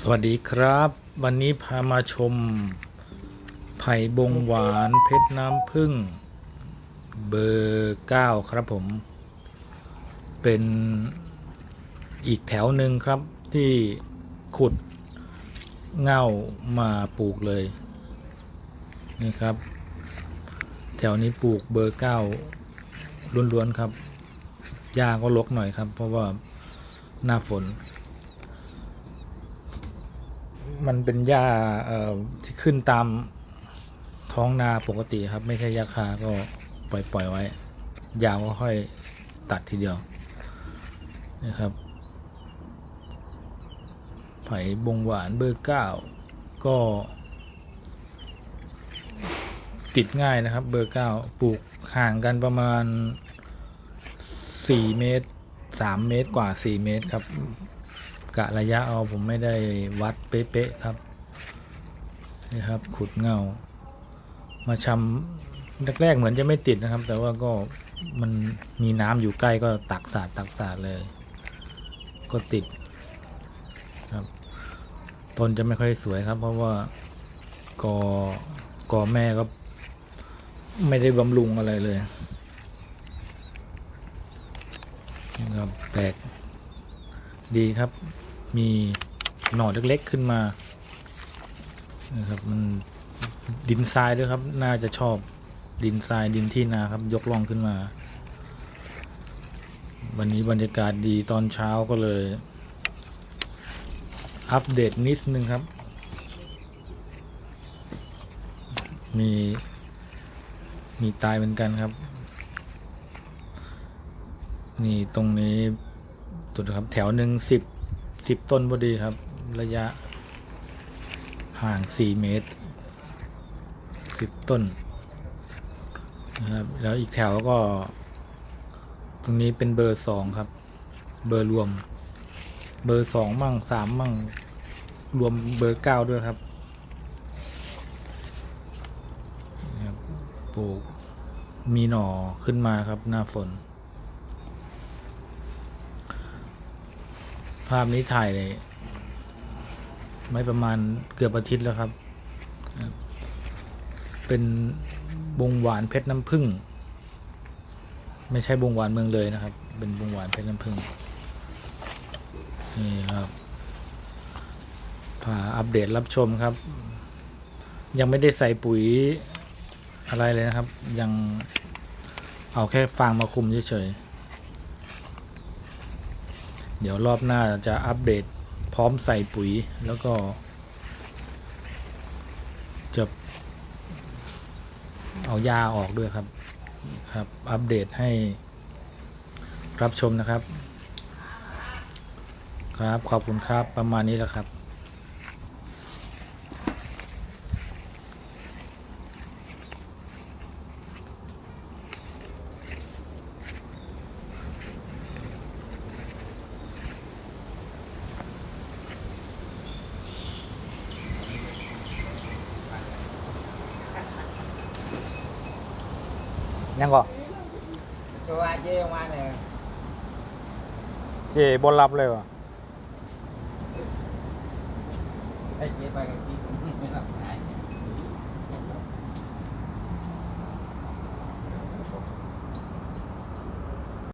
สวัสดีครับ วันนี้พามาชม ไผ่บงหวานเพชรน้ำผึ้งเบอร์เก้าครับผม เป็นอีกแถวหนึ่งครับที่ขุดเง่ามาปลูกเลย นี่ครับ แถวนี้ปลูกเบอร์เก้าล้วนๆครับหญ้าก็รกหน่อยครับ เพราะว่าหน้าฝน มันเป็นหญ้าเอ่อที่ขึ้นตามท้องนาปกติครับ ไม่ใช่ยาคาก็ปล่อยปล่อยไว้ ยาวก็ค่อยตัดทีเดียวนะครับไผ่บงหวานเบอร์เก้าก็ ติดง่ายนะครับ เบอร์เก้าปลูกห่างกันประมาณสี่เมตรสามเมตรกว่าสี่เมตรครับ กะระยะเอาผมไม่ได้วัดเป๊ะๆครับนี่ครับ ขุดเงา มาชำแรกๆเหมือนจะไม่ติดนะครับ แต่ว่าก็มันมีน้ำอยู่ใกล้ก็ตักสาดตักสาดเลย ก็ติดครับต้นจะไม่ค่อยสวยครับ เพราะว่ากอกอแม่ก็ไม่ได้บำรุงอะไรเลยครับแปลก ดีครับ มีหน่อเล็กๆขึ้นมานะครับมันดินทรายด้วยครับ น่าจะชอบดินทรายดินที่นาครับ ยกล่องขึ้นมา วันนี้บรรยากาศดีตอนเช้าก็เลย อัปเดตนิดนึงครับ มีมีตายเหมือนกันครับ นี่ตรงนี้ ตุดครับ แถวหนึ่งสิบสิบต้นพอดีครับ ระยะ ห่างสี่เมตรสิบต้นนะครับแล้วอีกแถวก็ ตรงนี้เป็นเบอร์สองครับ เบอร์รวม เบอร์สองมั่งสามมั่ง รวมเบอร์เก้าด้วยครับนะครับปลูกมีหน่อขึ้นมาครับหน้าฝน ภาพนี้ถ่ายเลยไม่ประมาณเกือบอาทิตย์แล้วครับ เป็นบงหวานเพชรน้ำผึ้งไม่ใช่บงหวานเมืองเลยนะครับ เป็นบงหวานเพชรน้ำผึ้งนี่ครับพาอัปเดตรับชมครับ ยังไม่ได้ใส่ปุ๋ยอะไรเลยนะครับ ยังเอาแค่ฟางมาคุมเฉยๆ เดี๋ยวรอบหน้าจะอัปเดตพร้อมใส่ปุ๋ยแล้วก็ จะเอายาออกด้วยครับครับ อัปเดตให้รับชมนะครับ ครับขอบคุณครับประมาณนี้แหละครับ ยังก็ตัวเจ๊มาเนี่ยเจบนรับเลยวะใช่เจ๊ไปกับที่ไม่รับ